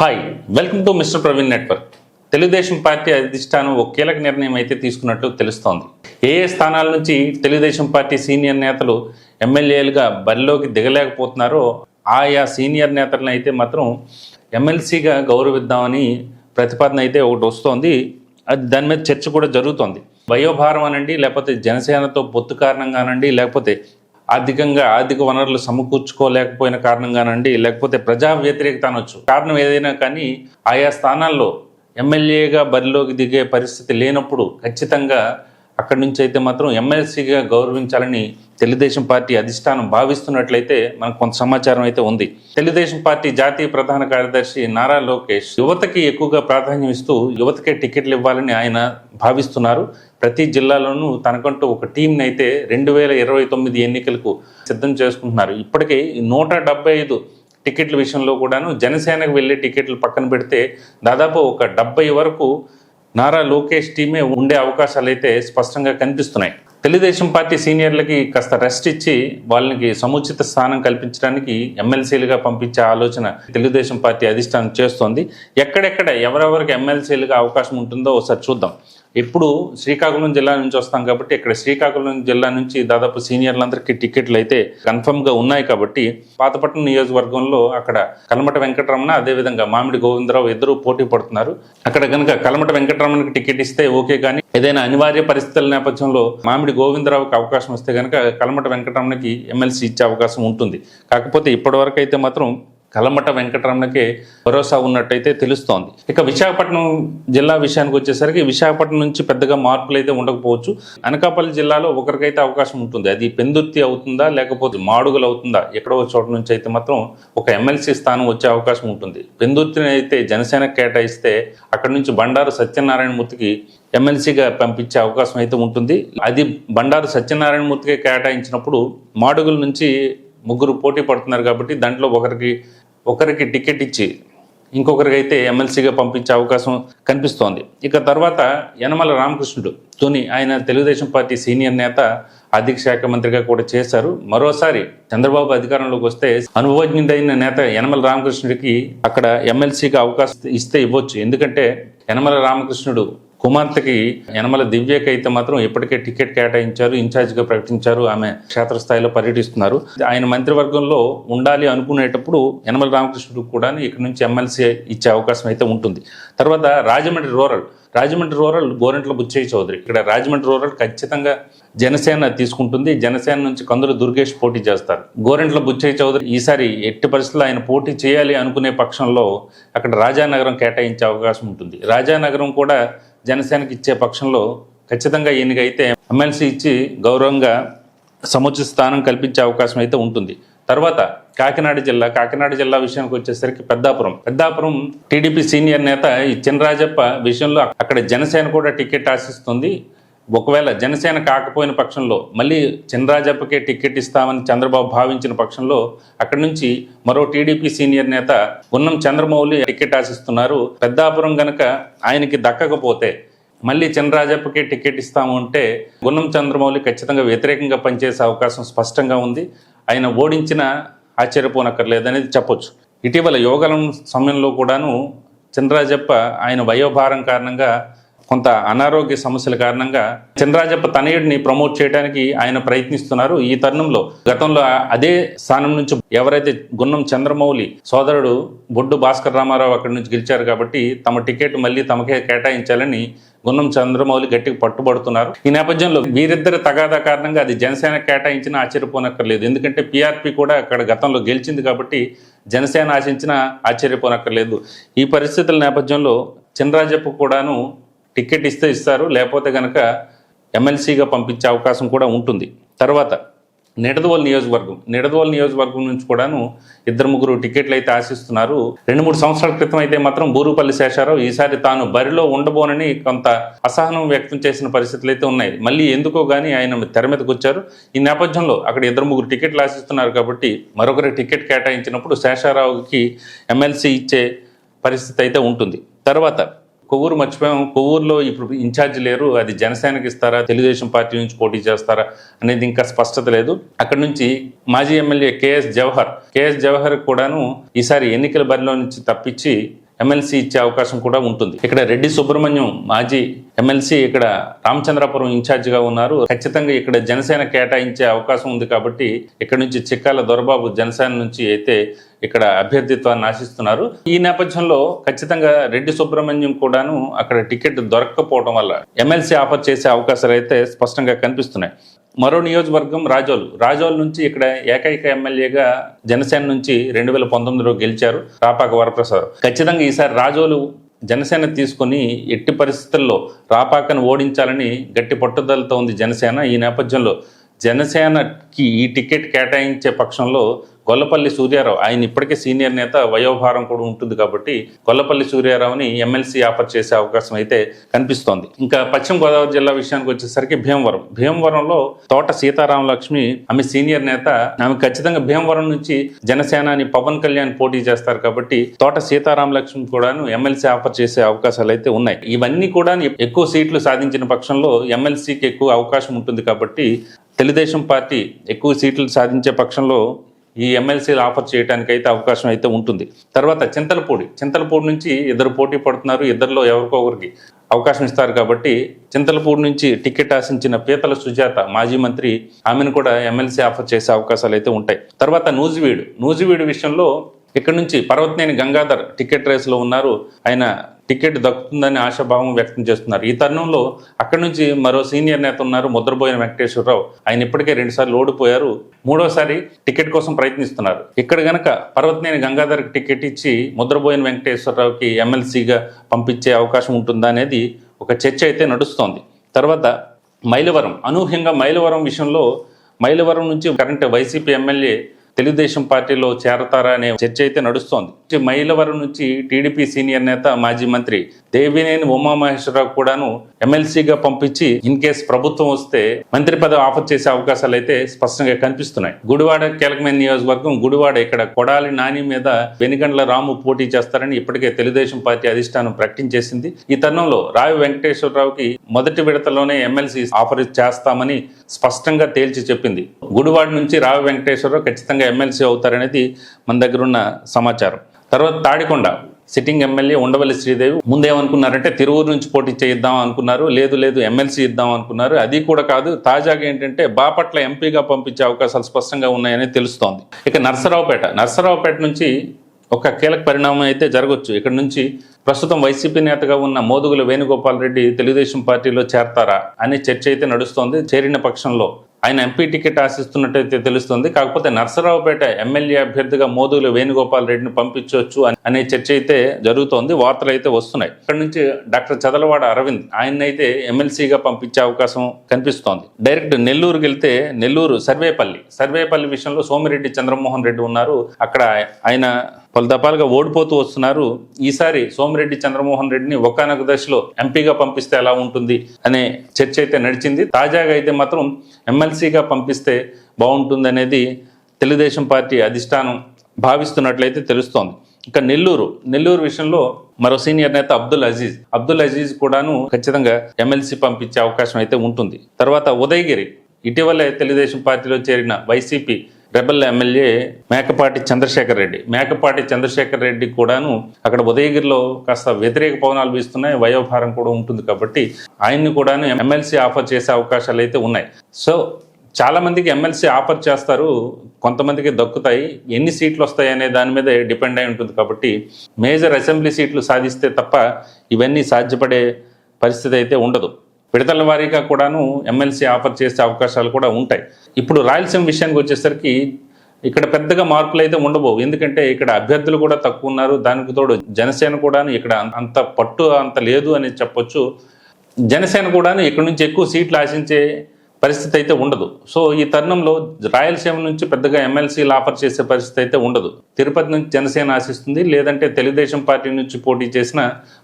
Hi welcome to mister Praveen network Telugu Desam party అధిష్టానం ఒక కీలక నిర్ణయం అయితే తీసుకున్నట్లు తెలుస్తోంది. ఏ ఏ స్థానాల నుంచి తెలుగుదేశం పార్టీ సీనియర్ నేతలు ఎమ్మెల్యేలుగా బరిలోకి దిగలేకపోతున్నారో ఆయా సీనియర్ నేతలను అయితే మాత్రం ఎమ్మెల్సీగా గౌరవిద్దామని ప్రతిపాదన అయితే ఒకటి వస్తోంది. అది దాని మీద చర్చ కూడా జరుగుతోంది. వయోభారం అనండి లేకపోతే జనసేనతో పొత్తు కారణంగానండి లేకపోతే ఆర్థికంగా ఆర్థిక వనరులు సమకూర్చుకోలేకపోయిన కారణంగానండి లేకపోతే ప్రజా వ్యతిరేకత అనొచ్చు కారణం ఏదైనా కానీ ఆయా స్థానాల్లో ఎమ్మెల్యేగా బరిలోకి దిగే పరిస్థితి లేనప్పుడు ఖచ్చితంగా అక్కడి నుంచి అయితే మాత్రం ఎమ్మెల్సీగా గౌరవించాలని తెలుగుదేశం పార్టీ అధిష్టానం భావిస్తున్నట్లయితే మనకు కొంత సమాచారం అయితే ఉంది. తెలుగుదేశం పార్టీ జాతీయ ప్రధాన కార్యదర్శి నారా లోకేష్ యువతకి ఎక్కువగా ప్రాధాన్యం ఇస్తూ యువతకే టికెట్లు ఇవ్వాలని ఆయన భావిస్తున్నారు. ప్రతి జిల్లాలోనూ తనకంటూ ఒక టీంని అయితే రెండు వేల ఇరవై తొమ్మిది ఎన్నికలకు సిద్ధం చేసుకుంటున్నారు. ఇప్పటికే ఈ నూట డెబ్బై ఐదు టికెట్ల విషయంలో కూడాను జనసేనకు వెళ్ళే టికెట్లు పక్కన పెడితే దాదాపు ఒక డెబ్బై వరకు నారా లోకేష్ టీమే ఉండే అవకాశాలు అయితే స్పష్టంగా కనిపిస్తున్నాయి. తెలుగుదేశం పార్టీ సీనియర్లకి కాస్త రెస్ట్ ఇచ్చి వాళ్ళకి సముచిత స్థానం కల్పించడానికి ఎమ్మెల్సీలుగా పంపించే ఆలోచన తెలుగుదేశం పార్టీ అధిష్టానం చేస్తోంది. ఎక్కడెక్కడ ఎవరెవరికి ఎమ్మెల్సీలుగా అవకాశం ఉంటుందో ఒకసారి చూద్దాం. ఇప్పుడు శ్రీకాకుళం జిల్లా నుంచి వస్తాం కాబట్టి ఇక్కడ శ్రీకాకుళం జిల్లా నుంచి దాదాపు సీనియర్లందరికీ టికెట్లు అయితే కన్ఫర్మ్గా ఉన్నాయి కాబట్టి పాతపట్నం నియోజకవర్గంలో అక్కడ కలమట వెంకటరమణ అదేవిధంగా మామిడి గోవిందరావు ఇద్దరు పోటీ పడుతున్నారు. అక్కడ కనుక కలమట వెంకటరమణకి టికెట్ ఇస్తే ఓకే కానీ ఏదైనా అనివార్య పరిస్థితుల నేపథ్యంలో మామిడి గోవిందరావుకి అవకాశం వస్తే కనుక కలమట వెంకటరమణకి ఎమ్మెల్సీ ఇచ్చే అవకాశం ఉంటుంది. కాకపోతే ఇప్పటివరకు అయితే మాత్రం కలమట వెంకటరమణకే భరోసా ఉన్నట్టయితే తెలుస్తోంది. ఇక విశాఖపట్నం జిల్లా విషయానికి వచ్చేసరికి విశాఖపట్నం నుంచి పెద్దగా మార్పులు అయితే ఉండకపోవచ్చు. అనకాపల్లి జిల్లాలో ఒకరికైతే అవకాశం ఉంటుంది. అది పెందుర్తి అవుతుందా లేకపోతే మాడుగులు అవుతుందా? ఎక్కడో చోట నుంచి అయితే మాత్రం ఒక ఎమ్మెల్సీ స్థానం వచ్చే అవకాశం ఉంటుంది. పెందుర్తిని అయితే జనసేన కేటాయిస్తే అక్కడ నుంచి బండారు సత్యనారాయణమూర్తికి ఎమ్మెల్సీగా పంపించే అవకాశం అయితే ఉంటుంది. అది బండారు సత్యనారాయణమూర్తికి కేటాయించినప్పుడు మాడుగుల నుంచి ముగ్గురు పోటీ పడుతున్నారు కాబట్టి దాంట్లో ఒకరికి ఒకరికి టికెట్ ఇచ్చి ఇంకొకరికి అయితే ఎమ్మెల్సీగా పంపించే అవకాశం కనిపిస్తోంది. ఇక తర్వాత యనమల రామకృష్ణుడు తోని ఆయన తెలుగుదేశం పార్టీ సీనియర్ నేత ఆర్థిక శాఖ మంత్రిగా కూడా చేశారు. మరోసారి చంద్రబాబు అధికారంలోకి వస్తే అనుభవజ్ఞుడైన నేత యనమల రామకృష్ణుడికి అక్కడ ఎమ్మెల్సీగా అవకాశం ఇస్తే ఇవ్వచ్చు. ఎందుకంటే యనమల రామకృష్ణుడు కుమార్తెకి యనమల దివ్యకి అయితే మాత్రం ఇప్పటికే టికెట్ కేటాయించారు ఇన్ఛార్జిగా ప్రకటించారు ఆమె క్షేత్రస్థాయిలో పర్యటిస్తున్నారు. ఆయన మంత్రివర్గంలో ఉండాలి అనుకునేటప్పుడు యనమల రామకృష్ణుడు కూడా ఇక్కడ నుంచి ఎమ్మెల్సీ ఇచ్చే అవకాశం అయితే ఉంటుంది. తర్వాత రాజమండ్రి రూరల్. రాజమండ్రి రూరల్ గోరెంట్ల బుచ్చయ్య చౌదరి. ఇక్కడ రాజమండ్రి రూరల్ ఖచ్చితంగా జనసేన తీసుకుంటుంది. జనసేన నుంచి కందుల దుర్గేష్ పోటీ చేస్తారు. గోరెంట్ల బుచ్చయ్య చౌదరి ఈసారి ఎట్టి పరిస్థితుల్లో ఆయన పోటీ చేయాలి అనుకునే పక్షంలో అక్కడ రాజానగరం కేటాయించే అవకాశం ఉంటుంది. రాజానగరం కూడా జనసేనకి ఇచ్చే పక్షంలో ఖచ్చితంగా ఈయనకైతే ఎమ్మెల్సీ ఇచ్చి గౌరవంగా సముచిత స్థానం కల్పించే అవకాశం అయితే ఉంటుంది. తర్వాత కాకినాడ జిల్లా కాకినాడ జిల్లా విషయానికి వచ్చేసరికి పెద్దాపురం. పెద్దాపురం టీడీపీ సీనియర్ నేత ఈ చినరాజప్ప విషయంలో అక్కడ జనసేన కూడా టికెట్ ఆశిస్తుంది. ఒకవేళ జనసేన కాకపోయిన పక్షంలో మళ్ళీ చినరాజప్పకే టికెట్ ఇస్తామని చంద్రబాబు భావించిన పక్షంలో అక్కడి నుంచి మరో టీడీపీ సీనియర్ నేత గున్నం చంద్రమౌళి టికెట్ ఆశిస్తున్నారు. పెద్దాపురం గనక ఆయనకి దక్కకపోతే మళ్ళీ చినరాజప్పకే టికెట్ ఇస్తాము అంటే గున్నం చంద్రమౌళి ఖచ్చితంగా వ్యతిరేకంగా పనిచేసే అవకాశం స్పష్టంగా ఉంది. ఆయన ఓడించిన ఆశ్చర్యపోనక్కర్లేదనేది చెప్పొచ్చు. ఇటీవల యోగలం సమయంలో కూడాను చంద్రాజప్ప ఆయన వయోభారం కారణంగా కొంత అనారోగ్య సమస్యల కారణంగా చినరాజప్ప తనయుడిని ప్రమోట్ చేయడానికి ఆయన ప్రయత్నిస్తున్నారు ఈ తరుణంలో. గతంలో అదే స్థానం నుంచి ఎవరైతే గున్నం చంద్రమౌళి సోదరుడు బొడ్డు భాస్కర్ రామారావు అక్కడి నుంచి గెలిచారు కాబట్టి తమ టికెట్ మళ్ళీ తమకే కేటాయించాలని గున్నం చంద్రమౌళి గట్టిగా పట్టుబడుతున్నారు. ఈ నేపథ్యంలో వీరిద్దరి తగాదా కారణంగా అది జనసేన కేటాయించిన ఆశ్చర్యపోనక్కర్లేదు. ఎందుకంటే పీఆర్పీ కూడా అక్కడ గతంలో గెలిచింది కాబట్టి జనసేన ఆశించిన ఆశ్చర్యపోనక్కర్లేదు. ఈ పరిస్థితుల నేపథ్యంలో చినరాజప్ప కూడాను టికెట్ ఇస్తే ఇస్తారు లేకపోతే కనుక ఎమ్మెల్సీగా పంపించే అవకాశం కూడా ఉంటుంది. తర్వాత నిడదవోలు నియోజకవర్గం. నిడదవోలు నియోజకవర్గం నుంచి కూడాను ఇద్దరు ముగ్గురు టికెట్లు అయితే ఆశిస్తున్నారు. రెండు మూడు సంవత్సరాల క్రితం అయితే మాత్రం బూరుపల్లి శేషారావు ఈసారి తాను బరిలో ఉండబోనని కొంత అసహనం వ్యక్తం చేసిన పరిస్థితులు అయితే ఉన్నాయి. మళ్ళీ ఎందుకో కానీ ఆయన తెర మీదకి వచ్చారు. ఈ నేపథ్యంలో అక్కడ ఇద్దరు ముగ్గురు టికెట్లు ఆశిస్తున్నారు కాబట్టి మరొకరి టికెట్ కేటాయించినప్పుడు శేషారావుకి ఎమ్మెల్సీ ఇచ్చే పరిస్థితి అయితే ఉంటుంది. తర్వాత కొవ్వూరు మర్చిపోయాం. కొవ్వూరులో ఇప్పుడు ఇన్ఛార్జ్ లేరు. అది జనసేనకి ఇస్తారా? తెలుగుదేశం పార్టీ నుంచి పోటీ చేస్తారా? అనేది ఇంకా స్పష్టత లేదు. అక్కడ నుంచి మాజీ MLA KS Jawahar. KS Jawahar కూడాను ఈసారి ఎన్నికల బరిలో నుంచి తప్పించి ఎమ్మెల్సీ ఇచ్చే అవకాశం కూడా ఉంటుంది. ఇక్కడ రెడ్డి సుబ్రహ్మణ్యం మాజీ ఎమ్మెల్సీ ఇక్కడ రామచంద్రాపురం ఇన్ఛార్జిగా ఉన్నారు. ఖచ్చితంగా ఇక్కడ జనసేన కేటాయించే అవకాశం ఉంది కాబట్టి ఇక్కడ నుంచి చిక్కాల దొరబాబు జనసేన నుంచి అయితే ఇక్కడ అభ్యర్థిత్వాన్ని ఆశిస్తున్నారు. ఈ నేపథ్యంలో ఖచ్చితంగా రెడ్డి సుబ్రహ్మణ్యం కూడాను అక్కడ టికెట్ దొరకకపోవడం వల్ల ఎమ్మెల్సీ ఆఫర్ చేసే అవకాశాలు అయితే స్పష్టంగా కనిపిస్తున్నాయి. మరో నియోజకవర్గం రాజోలు. రాజోల్ నుంచి ఇక్కడ ఏకైక ఎమ్మెల్యేగా జనసేన నుంచి రెండు వేల పంతొమ్మిదిలో గెలిచారు రాపాక వరప్రసాద్ ఖచ్చితంగా ఈసారి రాజోలు జనసేన తీసుకొని ఎట్టి పరిస్థితుల్లో రాపాకను ఓడించాలని గట్టి పట్టుదలతో ఉంది జనసేన. ఈ నేపథ్యంలో జనసేనకి ఈ టికెట్ కేటాయించే పక్షంలో గొల్లపల్లి సూర్యారావు ఆయన ఇప్పటికే సీనియర్ నేత వయోభారం కూడా ఉంటుంది కాబట్టి గొల్లపల్లి సూర్యారావుని ఎమ్మెల్సీ ఆఫర్ చేసే అవకాశం అయితే కనిపిస్తోంది. ఇంకా పశ్చిమ గోదావరి జిల్లా విషయానికి వచ్చేసరికి భీమవరం. భీమవరంలో తోట సీతారామ లక్ష్మి ఆమె సీనియర్ నేత ఆమె ఖచ్చితంగా భీమవరం నుంచి జనసేనాని పవన్ కళ్యాణ్ పోటీ చేస్తారు కాబట్టి తోట సీతారామ లక్ష్మి కూడాను ఎమ్మెల్సీ ఆఫర్ చేసే అవకాశాలు అయితే ఉన్నాయి. ఇవన్నీ కూడా ఎక్కువ సీట్లు సాధించిన పక్షంలో ఎమ్మెల్సీకి ఎక్కువ అవకాశం ఉంటుంది కాబట్టి తెలుగుదేశం పార్టీ ఎక్కువ సీట్లు సాధించే పక్షంలో ఈ ఎమ్మెల్సీలు ఆఫర్ చేయడానికి అయితే అవకాశం అయితే ఉంటుంది. తర్వాత చింతలపూడి. చింతలపూడి నుంచి ఇద్దరు పోటీ పడుతున్నారు. ఇద్దరిలో ఎవరికొకరికి అవకాశం ఇస్తారు కాబట్టి చింతలపూడి నుంచి టికెట్ ఆశించిన పీతల సుజాత మాజీ మంత్రి ఆమెను కూడా ఎమ్మెల్సీ ఆఫర్ చేసే అవకాశాలు అయితే ఉంటాయి. తర్వాత నూజివీడు. నూజివీడు విషయంలో ఇక్కడ నుంచి పర్వతనేని గంగాధర్ టికెట్ రేసులో ఉన్నారు. ఆయన టికెట్ దక్కుతుందని ఆశాభావం వ్యక్తం చేస్తున్నారు. ఈ తరుణంలో అక్కడి నుంచి మరో సీనియర్ నేత ఉన్నారు ముద్రబోయిన వెంకటేశ్వరరావు. ఆయన ఇప్పటికే రెండుసార్లు ఓడిపోయారు. మూడోసారి టికెట్ కోసం ప్రయత్నిస్తున్నారు. ఇక్కడ గనక పర్వతనేని గంగాధర్కి టికెట్ ఇచ్చి ముద్రబోయిన వెంకటేశ్వరరావుకి ఎమ్మెల్సీగా పంపించే అవకాశం ఉంటుందా అనేది ఒక చర్చ అయితే నడుస్తోంది. తర్వాత మైలవరం అనూహ్యంగా మైలవరం విషయంలో మైలవరం నుంచి కరెంట్ వైసీపీ ఎమ్మెల్యే తెలుగుదేశం పార్టీలో చేరతారా అనే చర్చ అయితే నడుస్తోంది. మైలవరం నుంచి టీడీపీ సీనియర్ నేత మాజీ మంత్రి దేవినేని ఉమామహేశ్వరరావు కూడాను ఎమ్మెల్సీగా పంపించి ఇన్ కేస్ ప్రభుత్వం వస్తే మంత్రి పదవి ఆఫర్ చేసే అవకాశాలు అయితే స్పష్టంగా కనిపిస్తున్నాయి. గుడివాడ కీలకమైన నియోజకవర్గం గుడివాడ ఇక్కడ కొడాలి నాని మీద వెనుగండ్ల రాము పోటీ చేస్తారని ఇప్పటికే తెలుగుదేశం పార్టీ అధిష్టానం ప్రకటించేసింది. ఈ తరుణంలో రావి వెంకటేశ్వరరావుకి మొదటి విడతలోనే ఎమ్మెల్సీ ఆఫర్ చేస్తామని స్పష్టంగా తేల్చి చెప్పింది. గుడివాడ నుంచి రావి వెంకటేశ్వరరావు ఖచ్చితంగా ఎమ్మెల్సీ అవుతారనేది మన దగ్గర ఉన్న సమాచారం. తర్వాత తాడికొండ. సిట్టింగ్ ఎమ్మెల్యే ఉండవల్లి శ్రీదేవి ముందేమనుకున్నారంటే తిరువురు నుంచి పోటీ చేయిద్దాం అనుకున్నారు లేదు లేదు ఎమ్మెల్సీ ఇద్దాం అనుకున్నారు. అది కూడా కాదు తాజాగా ఏంటంటే బాపట్ల ఎంపీగా పంపించే అవకాశాలు స్పష్టంగా ఉన్నాయని తెలుస్తోంది. ఇక నర్సరావుపేట. నర్సరావుపేట నుంచి ఒక కీలక పరిణామం అయితే జరగవచ్చు ఇక్కడ నుంచి ప్రస్తుతం వైసీపీ నేతగా ఉన్న మోదుగుల వేణుగోపాల్ రెడ్డి తెలుగుదేశం పార్టీలో చేరతారా అనే చర్చ అయితే నడుస్తోంది చేరిన పక్షంలో. ఆయన ఎంపీ టికెట్ ఆశిస్తున్నట్టయితే తెలుస్తుంది. కాకపోతే నర్సరావుపేట ఎమ్మెల్యే అభ్యర్థిగా మోదుగుల వేణుగోపాల్ రెడ్డిని పంపించవచ్చు అని- అనే చర్చ అయితే జరుగుతోంది. వార్తలు అయితే వస్తున్నాయి. ఇక్కడ నుంచి డాక్టర్ చదలవాడ అరవింద్ ఆయన అయితే ఎమ్మెల్సీగా పంపించే అవకాశం కనిపిస్తోంది. డైరెక్ట్ నెల్లూరుకి వెళ్తే నెల్లూరు సర్వేపల్లి సర్వేపల్లి విషయంలో సోమిరెడ్డి చంద్రమోహన్ రెడ్డి ఉన్నారు. అక్కడ ఆయన పలు దఫాలుగా ఓడిపోతూ వస్తున్నారు. ఈసారి సోమిరెడ్డి చంద్రమోహన్ రెడ్డిని ఒకనొక దశలో ఎంపీగా పంపిస్తే ఎలా ఉంటుంది అనే చర్చ అయితే నడిచింది. తాజాగా అయితే మాత్రం ఎమ్మెల్సీగా పంపిస్తే బాగుంటుంది అనేది తెలుగుదేశం పార్టీ అధిష్టానం భావిస్తున్నట్లయితే తెలుస్తోంది. ఇక నెల్లూరు నెల్లూరు విషయంలో మరో సీనియర్ నేత అబ్దుల్ అజీజ్ అబ్దుల్ అజీజ్ కూడాను ఖచ్చితంగా ఎమ్మెల్సీ పంపించే అవకాశం అయితే ఉంటుంది. తర్వాత ఉదయగిరి ఇటీవలే తెలుగుదేశం పార్టీలో చేరిన YCP rebel MLA Mekapati Chandrasekhar Reddy. Mekapati Chandrasekhar Reddy కూడాను అక్కడ ఉదయగిరిలో కాస్త వ్యతిరేక పవనాలు వీస్తున్నాయి. వయోభారం కూడా ఉంటుంది కాబట్టి ఆయన్ని కూడాను ఎమ్మెల్సీ ఆఫర్ చేసే అవకాశాలు అయితే ఉన్నాయి. సో చాలామందికి ఎమ్మెల్సీ ఆఫర్ చేస్తారు కొంతమందికి దక్కుతాయి. ఎన్ని సీట్లు వస్తాయి అనే దాని మీద డిపెండ్ అయి ఉంటుంది కాబట్టి మేజర్ అసెంబ్లీ సీట్లు సాధిస్తే తప్ప ఇవన్నీ సాధ్యపడే పరిస్థితి అయితే ఉండదు. విడతల వారీగా కూడాను ఎమ్మెల్సీ ఆఫర్ చేసే అవకాశాలు కూడా ఉంటాయి. ఇప్పుడు రాయలసీమ విషయానికి వచ్చేసరికి ఇక్కడ పెద్దగా మార్పులు అయితే ఉండబోవు. ఎందుకంటే ఇక్కడ అభ్యర్థులు కూడా తక్కువ ఉన్నారు. దానికి తోడు జనసేన కూడాను ఇక్కడ అంత పట్టు అంత లేదు అని చెప్పొచ్చు. జనసేన కూడాను ఇక్కడ నుంచి ఎక్కువ సీట్లు ఆశించే పరిస్థితి అయితే ఉండదు. సో ఈ తరుణంలో రాయలసీమ నుంచి పెద్దగా ఎమ్మెల్సీలు ఆఫర్ చేసే పరిస్థితి అయితే ఉండదు. తిరుపతి నుంచి జనసేన ఆశిస్తుంది. లేదంటే తెలుగుదేశం పార్టీ నుంచి పోటీ చేసిన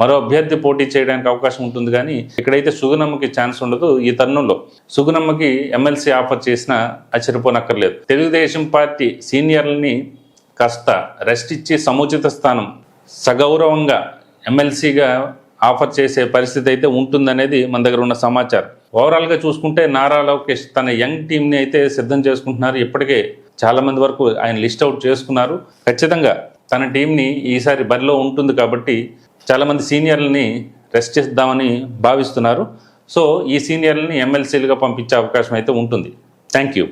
మరో అభ్యర్థి పోటీ చేయడానికి అవకాశం ఉంటుంది కానీ ఇక్కడైతే సుగుణమ్మకి ఛాన్స్ ఉండదు ఈ తరుణంలో. సుగుణమ్మకి ఎమ్మెల్సీ ఆఫర్ చేసినా ఆశ్చర్యపోనక్కర్లేదు. తెలుగుదేశం పార్టీ సీనియర్లని కాస్త రెస్ట్ ఇచ్చి సముచిత స్థానం సగౌరవంగా ఎమ్మెల్సీగా ఆఫర్ చేసే పరిస్థితి అయితే ఉంటుందనేది మన దగ్గర ఉన్న సమాచారం. ఓవరాల్గా చూసుకుంటే నారా లోకేష్ తన యంగ్ టీంని అయితే సిద్ధం చేసుకుంటున్నారు. ఇప్పటికే చాలామంది వరకు ఆయన లిస్ట్ అవుట్ చేసుకున్నారు. ఖచ్చితంగా తన టీంని ఈసారి బరిలో ఉంటుంది కాబట్టి చాలామంది సీనియర్లని రెస్ట్ చేద్దామని భావిస్తున్నారు. సో ఈ సీనియర్లని ఎమ్మెల్సీలుగా పంపించే అవకాశం అయితే ఉంటుంది. Thank you.